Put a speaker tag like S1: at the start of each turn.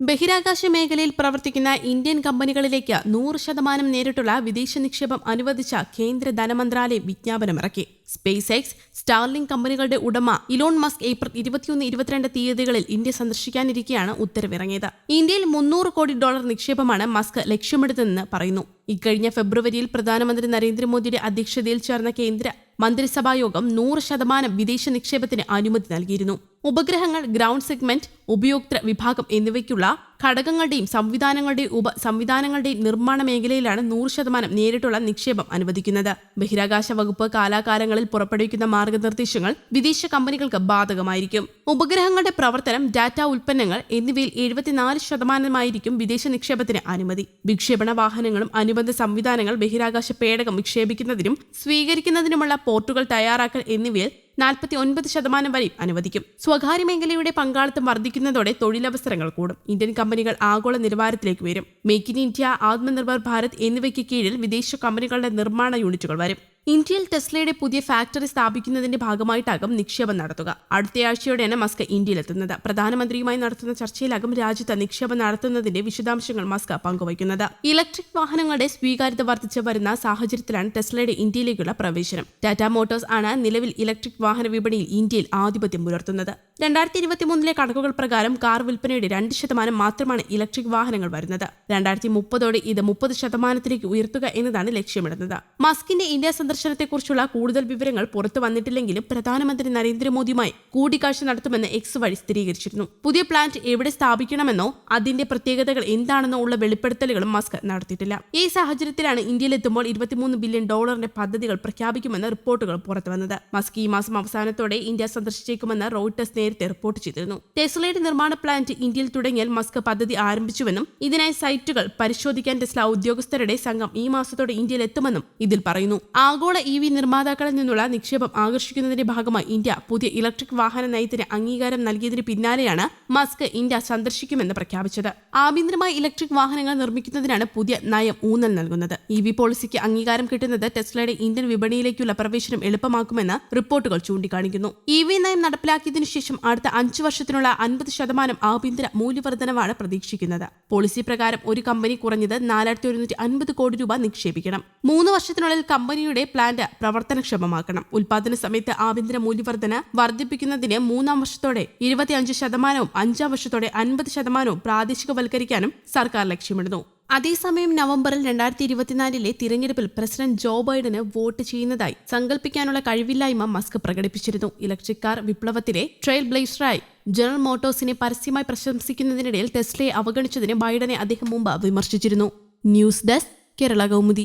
S1: ബഹിരാകാശ മേഖലയിൽ പ്രവർത്തിക്കുന്ന ഇന്ത്യൻ കമ്പനികളിലേക്ക് നൂറ് ശതമാനം നേരിട്ടുള്ള വിദേശ നിക്ഷേപം അനുവദിച്ച കേന്ദ്ര ധനമന്ത്രാലയം വിജ്ഞാപനമിറക്കി. സ്പേസ് എക്സ് സ്റ്റാർലിംഗ് കമ്പനികളുടെ ഉടമ ഇലോൺ മസ്ക് ഏപ്രിൽ ഇരുപത്തിയൊന്ന് ഇരുപത്തിരണ്ട് തീയതികളിൽ ഇന്ത്യ സന്ദർശിക്കാനിരിക്കെയാണ് ഉത്തരവിറങ്ങിയത്. ഇന്ത്യയിൽ മുന്നൂറ് കോടി ഡോളർ നിക്ഷേപമാണ് മസ്ക് ലക്ഷ്യമിടുന്നതെന്ന് പറയുന്നു. ഇക്കഴിഞ്ഞ ഫെബ്രുവരിയിൽ പ്രധാനമന്ത്രി നരേന്ദ്രമോദിയുടെ അധ്യക്ഷതയിൽ ചേർന്ന കേന്ദ്ര മന്ത്രിസഭാ യോഗം നൂറ് ശതമാനം വിദേശ നിക്ഷേപത്തിന് അനുമതി നൽകിയിരുന്നു. ഉപഗ്രഹങ്ങൾ ഗ്രൗണ്ട് സെഗ്മെന്റ് ഉപയോക്തൃ വിഭാഗം എന്നിവയ്ക്കുള്ള ഘടകങ്ങളുടെയും സംവിധാനങ്ങളുടെയും ഉപ സംവിധാനങ്ങളുടെയും നിർമ്മാണ മേഖലയിലാണ് നൂറ് ശതമാനം നേരിട്ടുള്ള നിക്ഷേപം അനുവദിക്കുന്നത്. ബഹിരാകാശ വകുപ്പ് കാലാകാലങ്ങളിൽ പുറപ്പെടുവിക്കുന്ന മാർഗനിർദ്ദേശങ്ങൾ വിദേശ കമ്പനികൾക്ക് ബാധകമായിരിക്കും. ഉപഗ്രഹങ്ങളുടെ പ്രവർത്തനം ഡാറ്റ ഉൽപ്പന്നങ്ങൾ എന്നിവയിൽ എഴുപത്തിനാല് ശതമാനമായിരിക്കും വിദേശ നിക്ഷേപത്തിന് അനുമതി. വിക്ഷേപണ വാഹനങ്ങളും അനുബന്ധ സംവിധാനങ്ങൾ ബഹിരാകാശ പേടകം വിക്ഷേപിക്കുന്നതിനും സ്വീകരിക്കുന്നതിനുമുള്ള പോർട്ടുകൾ തയ്യാറാക്കൽ എന്നിവയിൽ നാൽപ്പത്തി ഒൻപത് ശതമാനം വരെയും അനുവദിക്കും. സ്വകാര്യ മേഖലയുടെ പങ്കാളിത്തം വർദ്ധിക്കുന്നതോടെ തൊഴിലവസരങ്ങൾ കൂടും. ഇന്ത്യൻ കമ്പനികൾ ആഗോള നിലവാരത്തിലേക്ക് വരും. Make in India Atmanirbhar Bharat എന്നിവയ്ക്ക് കീഴിൽ വിദേശ കമ്പനികളുടെ നിർമ്മാണ യൂണിറ്റുകൾ വരും. ഇന്ത്യയിൽ ടെസ്ലയുടെ പുതിയ ഫാക്ടറി സ്ഥാപിക്കുന്നതിന്റെ ഭാഗമായിട്ടാകും നിക്ഷേപം നടത്തുക. അടുത്തയാഴ്ചയോടെയാണ് മസ്ക് ഇന്ത്യയിലെത്തുന്നത്. പ്രധാനമന്ത്രിയുമായി നടത്തുന്ന ചർച്ചയിലാകും രാജ്യത്ത് നിക്ഷേപം നടത്തുന്നതിന്റെ വിശദാംശങ്ങൾ മസ്ക് പങ്കുവയ്ക്കുന്നത്. ഇലക്ട്രിക് വാഹനങ്ങളുടെ സ്വീകാര്യത വർദ്ധിച്ചു വരുന്ന സാഹചര്യത്തിലാണ് ടെസ്ലയുടെ ഇന്ത്യയിലേക്കുള്ള പ്രവേശനം. ടാറ്റ മോട്ടോഴ്സ് ആണ് നിലവിൽ ഇലക്ട്രിക് വാഹന വിപണിയിൽ ഇന്ത്യയിൽ ആധിപത്യം പുലർത്തുന്നത്. രണ്ടായിരത്തി ഇരുപത്തിമൂന്നിലെ കണക്കുകൾ പ്രകാരം കാർ വിൽപ്പനയുടെ രണ്ട് ശതമാനം മാത്രമാണ് ഇലക്ട്രിക് വാഹനങ്ങൾ വരുന്നത്. രണ്ടായിരത്തി മുപ്പതോടെ ഇത് മുപ്പത് ശതമാനത്തിലേക്ക് ഉയർത്തുക എന്നതാണ് ലക്ഷ്യമിടുന്നത്. മസ്കിന്റെ ഇന്ത്യ സന്ദർശനത്തെക്കുറിച്ചുള്ള കൂടുതൽ വിവരങ്ങൾ പുറത്തു വന്നിട്ടില്ലെങ്കിലും പ്രധാനമന്ത്രി നരേന്ദ്രമോദിയുമായി കൂടിക്കാഴ്ച നടത്തുമെന്ന് എക്സ് വഴി സ്ഥിരീകരിച്ചിരുന്നു. പുതിയ പ്ലാന്റ് എവിടെ സ്ഥാപിക്കണമെന്നോ അതിന്റെ പ്രത്യേകതകൾ എന്താണെന്നോ ഉള്ള വെളിപ്പെടുത്തലുകളും മസ്ക് നടത്തിയിട്ടില്ല. ഈ സാഹചര്യത്തിലാണ് ഇന്ത്യയിലെത്തുമ്പോൾ ഇരുപത്തിമൂന്ന് ബില്യൺ ഡോളറിന്റെ പദ്ധതികൾ പ്രഖ്യാപിക്കുമെന്ന റിപ്പോർട്ടുകൾ പുറത്തു പുറത്തുവന്നത് മസ്ക് ഈ മാസം അവസാനത്തോടെ ഇന്ത്യ സന്ദർശിച്ചേക്കുമെന്ന് റോയിട്ടേഴ്സ് നേരത്തെ റിപ്പോർട്ട് ചെയ്തിരുന്നു. ടെസ്ലയുടെ നിർമ്മാണ പ്ലാന്റ് ഇന്ത്യയിൽ തുടങ്ങിയാൽ മസ്ക് പദ്ധതി ആരംഭിച്ചുവെന്നും ഇതിനായി സൈറ്റുകൾ പരിശോധിക്കാൻ ടെസ്ല ഉദ്യോഗസ്ഥരുടെ സംഘം ഈ മാസത്തോടെ ഇന്ത്യയിലെത്തുമെന്നും ഇതിൽ പറയുന്നു. ആഗോള ഇ വി നിർമ്മാതാക്കളിൽ നിന്നുള്ള നിക്ഷേപം ആകർഷിക്കുന്നതിന്റെ ഭാഗമായി ഇന്ത്യ പുതിയ ഇലക്ട്രിക് വാഹന നയത്തിന് അംഗീകാരം നൽകിയതിന് പിന്നാലെയാണ് മസ്ക് ഇന്ത്യ സന്ദർശിക്കുമെന്ന് പ്രഖ്യാപിച്ചത്. ആഭ്യന്തരമായി ഇലക്ട്രിക് വാഹനങ്ങൾ നിർമ്മിക്കുന്നതിനാണ് പുതിയ നയം ഊന്നൽ നൽകുന്നത്. ഇ വി പോളിസിക്ക് അംഗീകാരം കിട്ടുന്നത് ടെസ്ലയുടെ ഇന്ത്യൻ വിപണിയിലേക്കുള്ള പ്രവേശനം എളുപ്പമാക്കുമെന്ന് റിപ്പോർട്ടുകൾ ചൂണ്ടിക്കാണിക്കുന്നു. ഇ വി നയം നടപ്പിലാക്കിയതിനു ശേഷം അടുത്ത അഞ്ചു വർഷത്തിനുള്ള അൻപത് ശതമാനം ആഭ്യന്തര മൂല്യവർദ്ധനവാണ് പ്രതീക്ഷിക്കുന്നത്. പോളിസി പ്രകാരം ഒരു കമ്പനി കുറഞ്ഞത് നാലായിരത്തി ഒരുന്നൂറ്റി അൻപത് കോടി രൂപ നിക്ഷേപിക്കണം. മൂന്ന് വർഷത്തിനുള്ളിൽ കമ്പനിയുടെ പ്ലാന്റ് പ്രവർത്തനക്ഷമമാക്കണം. ഉൽപാദന സമയത്ത് ആഭ്യന്തര മൂല്യവർദ്ധന വർദ്ധിപ്പിക്കുന്നതിന് മൂന്നാം വർഷത്തോടെ ഇരുപത്തിയഞ്ച് ശതമാനവും അഞ്ചാം വർഷത്തോടെ അൻപത് ശതമാനവും പ്രാദേശികവൽക്കരിക്കാനും സർക്കാർ ലക്ഷ്യമിടുന്നു. അതേസമയം നവംബറിൽ രണ്ടായിരത്തി ഇരുപത്തിനാലിലെ തിരഞ്ഞെടുപ്പിൽ പ്രസിഡന്റ് ജോ ബൈഡന് വോട്ട് ചെയ്യുന്നതായി സങ്കല്പിക്കാനുള്ള കഴിവില്ലായ്മ മസ്ക് പ്രകടിപ്പിച്ചിരുന്നു. ഇലക്ട്രിക് കാർ വിപ്ലവത്തിലെ ട്രെയിൽ ബ്ലേസറായി ജനറൽ മോട്ടോഴ്സിനെ പരസ്യമായി പ്രശംസിക്കുന്നതിനിടയിൽ ടെസ്ലയെ അവഗണിച്ചതിന് ബൈഡനെ അദ്ദേഹം മുമ്പ് വിമർശിച്ചിരുന്നു. News desk Kerala Kaumudi.